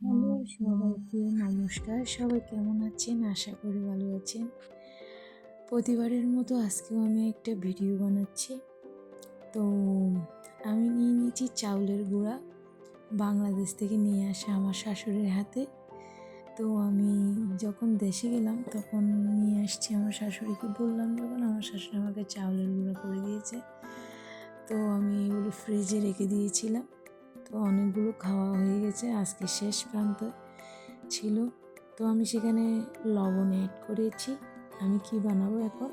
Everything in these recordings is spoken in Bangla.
হ্যালো সবাইকে নমস্কার। সবাই কেমন আছেন? আশা করি ভালো আছেন। প্রতিবারের মতো আজকেও আমি একটা ভিডিও বানাচ্ছি। তো আমি নিয়ে নিয়েছি চাউলের গুঁড়া। বাংলাদেশ থেকে নিয়ে আসা আমার শাশুড়ির হাতে। তো আমি যখন দেশে গেলাম তখন নিয়ে আসছি আমার শাশুড়িকে। বললাম যখন আমার শাশুড়ি আমাকে চাউলের গুঁড়া করে দিয়েছে। তো আমি এগুলো ফ্রিজে রেখে দিয়েছিলাম। তো অনেকগুলো খাওয়া হয়ে গেছে। আজকে শেষ প্রান্ত ছিল। তো আমি সেখানে লবণ অ্যাড করেছি। আমি কি বানাবো এখন?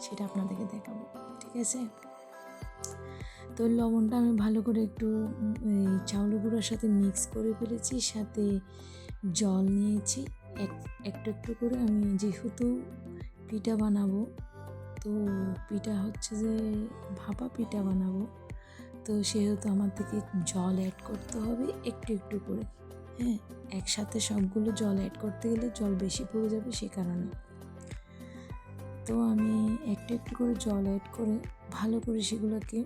সেটা আপনাদেরকে দেখাবো। ঠিক আছে? তো লবণটা আমি ভালো করে একটু এই চাউল গুঁড়োর সাথে মিক্স করে ফেলেছি। সাথে জল নিয়েছি। এক, একটু একটু করে আমি যেহেতু পিঠা বানাবো, তো পিঠা হচ্ছে যে ভাপা পিঠা বানাবো। তো সেহেতু আমার থেকে জল অ্যাড করতে হবে, একটু একটু করে। হ্যাঁ একসাথে সবগুলো জল অ্যাড করতে গেলে জল বেশি পড়ে যাবে সে কারণে। তো আমি একটু একটু করে জল অ্যাড করে ভালো করে সেগুলোকে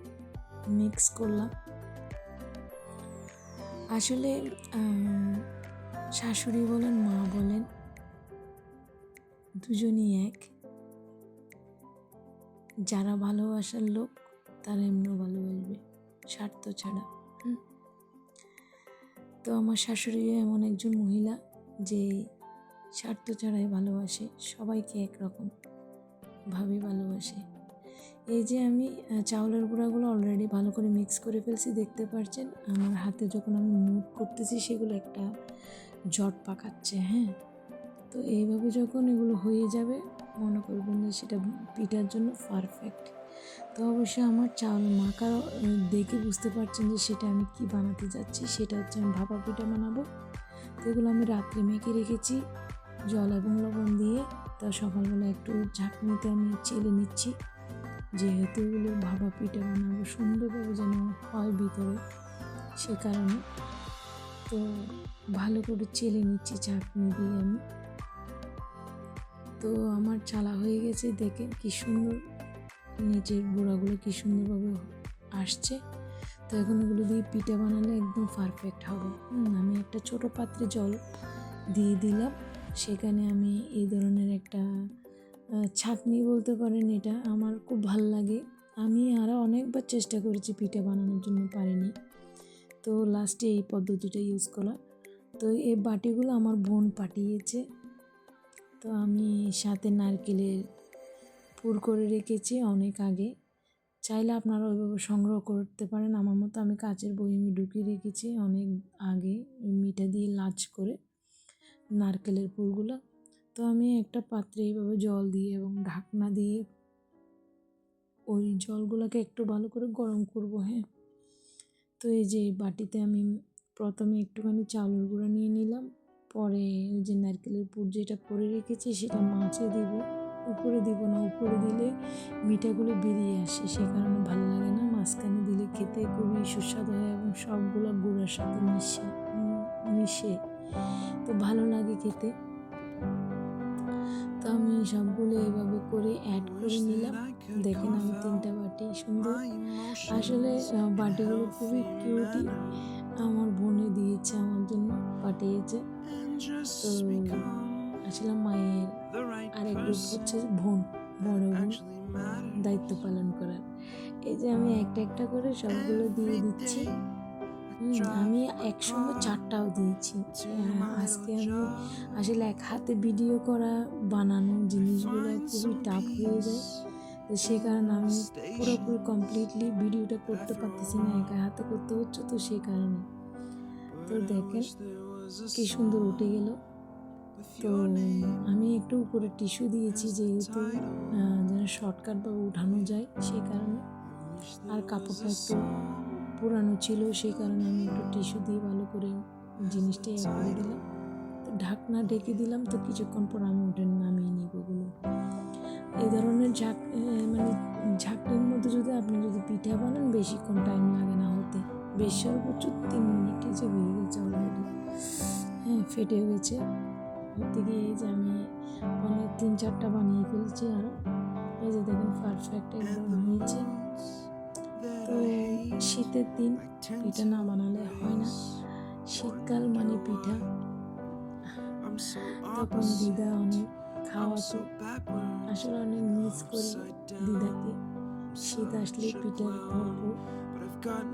মিক্স করলাম। আসলে শাশুড়ি বলেন, মা বলেন, দুজনই এক। যারা ভালোবাসার লোক, তারা এমনিও ভালোবাসবে। স্বার্থ ছাড়া। তো আমার শাশুড়ি এমন একজন মহিলা যে স্বার্থ ছাড়াই ভালোবাসে, সবাইকে একরকম ভাবে ভালোবাসে। এই যে আমি চাউলের গুঁড়াগুলো অলরেডি ভালো করে মিক্স করে ফেলছি, দেখতে পাচ্ছেন আমার হাতে যখন আমি মুভ করতেছি, সেগুলো একটা জট পাকাচ্ছে হ্যাঁ? তো এইভাবে যখন এগুলো হয়ে যাবে, মনে করবেন যে সেটা পিঠার জন্য পারফেক্ট তো অবশ্যই আমার চাউল মাখা দেখে বুঝতে পারছেন যে সেটা আমি কি বানাতে যাচ্ছি, সেটা হচ্ছে আমি ভাপা পিঠা বানাবো। তো এগুলো আমি রাত্রে মেখে রেখেছি, জল এবং লবণ দিয়ে। তা সকালবেলা একটু ঝাঁকনিতে আমি চেলে নিচ্ছি, যেহেতু এগুলো ভাপা পিঠা বানাবো সুন্দরভাবে যেন হয় ভিতরে সে কারণে। তো ভালো করে চেলে নিচ্ছি ঝাঁকনি দিয়ে আমি। তো আমার চালা হয়ে গেছে দেখে কি সুন্দর নিচের গোড়াগুলো কি সুন্দরভাবে আসছে? তো এখন ওগুলো দিয়ে পিঠা বানালে একদম পারফেক্ট হবে। আমি একটা ছোট পাত্রে জল দিয়ে দিলাম। সেখানে আমি এই ধরনের একটা ছাঁকনি বলতে পারেন এটা আমার খুব ভালো লাগে। আমি আরও অনেকবার চেষ্টা করেছি পিঠা বানানোর জন্য, পারিনি। তো লাস্টে এই পদ্ধতিটা ইউজ করা। তো এই বাটিগুলো আমার বোন পাঠিয়েছে। তো আমি সাথে নারকেলের পুর করে রেখেছি অনেক আগে। চাইলে আপনারা ওইভাবে সংগ্রহ করতে পারেন। আমার মতো আমি কাচের বইমি ঢুকিয়ে রেখেছি অনেক আগে মিঠা দিয়ে লাচ করে নারকেলের পুরগুলো। তো আমি একটা পাত্রে এইভাবে জল দিয়ে এবং ঢাকনা দিয়ে ওই জলগুলোকে একটু ভালো করে গরম করব হ্যাঁ। তো এই যে বাটিতে আমি প্রথমে একটুখানি চাউলের গুঁড়া নিয়ে নিলাম। পরে ওই যে নারকেলের পুর যেটা করে রেখেছি সেটা মাছে দিব। উপরে দিব না, উপরে দিলে মিঠাগুলো বেরিয়ে আসে। সে কারণে ভালো লাগে না। মাঝখানে দিলে খেতে খুবই সুস্বাদু হয় এবং সবগুলো গুঁড়ার সাথে মিশে মিশে। তো ভালো লাগে খেতে। তো আমি সবগুলো এভাবে করে অ্যাড করে নিলাম। দেখেন আমি তিনটা বাটি সুন্দর। আসলে বাটিগুলো খুবই কিউটি আমার বোনে দিয়েছে, আমার জন্য পাঠিয়েছে। তো আসলে মায়ের আরেক রূপ হচ্ছে বোন বড় বোন দায়িত্ব পালন করার। এই যে আমি একটা একটা করে সবগুলো দিয়ে দিচ্ছি। আমি একসঙ্গে চারটাও দিয়েছি। আজকে আমি আসলে এক হাতে ভিডিও করা বানানো জিনিসগুলো খুবই টাফ হয়ে যায়। তো সে কারণে আমি পুরোপুরি কমপ্লিটলি ভিডিওটা করতে পারতেছি না একা হাতে করতে হচ্ছে তো সে কারণে। তো দেখেন কি সুন্দর উঠে গেল। তো আমি একটু উপরে টিস্যু দিয়েছি যেহেতু যেন শর্টকাট বা উঠানো যায় সেই কারণে। আর কাপড়টা একটু পুরানো ছিল সেই কারণে আমি একটু টিস্যু দিয়ে ভালো করে জিনিসটা করে দিলাম। তো ঢাকনা ঢেকে দিলাম, তো কিছুক্ষণ পর আমি উঠে নামিয়ে নিব ওগুলো এই ধরনের ঝাঁক মানে ঝাঁকনির মধ্যে যদি আপনি যদি পিঠা বানান, বেশিক্ষণ টাইম লাগে না হতে। বেশ সর্বোচ্চ তিন মিনিটে যে হয়ে গেছে অলরেডি হ্যাঁ ফেটে গেছে। হতে গিয়ে এই যে আমি অনেক তিন চারটা বানিয়ে ফেলছি আরও এই যে দেখেন পারফেক্ট একদম হয়েছে। তো শীতের দিন পিঠা না বানালে হয় না। শীতকাল মানে পিঠা। তখন দিদা অনেক খাওয়াতো। আসলে অনেক মিস করি দিদাকে। শীত আসলে পিঠার ভরপুর।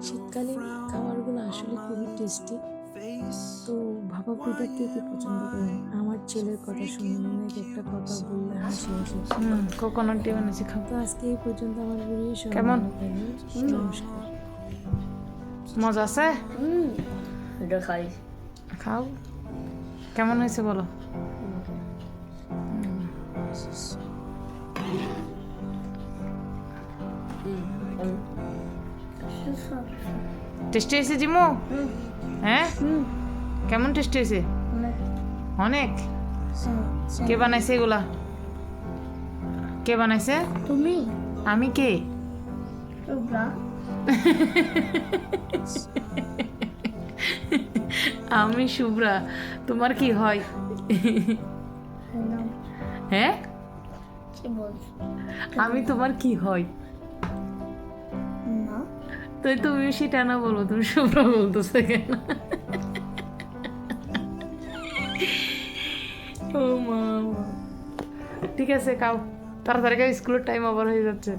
শীতকালীন খাবারগুলো আসলে খুবই টেস্টি তো কে কে পছন্দ করেন আমার ছেলের কথা শুনে অনেক একটা কথা বললে হাসি হাসি হুম কোকোনাট দিয়ে বানিয়েছি খাও তো আজকে এই পর্যন্ত আমার ভিডিও কেমন? নমস্কার। মজা আছে? এটা খাই। খাও। কেমন হয়েছে বলো? টেস্টি হয়েছে জিমু? হ্যাঁ? কেমন টেস্ট হয়েছে? অনেক? কে বানাইছে এগুলা? কে বানাইছে? তুমি? আমি কে? আমি শুভ্রা তোমার কি হয়? হ্যাঁ। আমি তোমার কি হয়? তো তুমি সেটা না বলো, তুমি শুভ্রা বলতেছে কেন? ও মা ঠিক আছে কাউ তাড়াতাড়ি স্কুলের টাইম আবার হয়ে যাচ্ছে।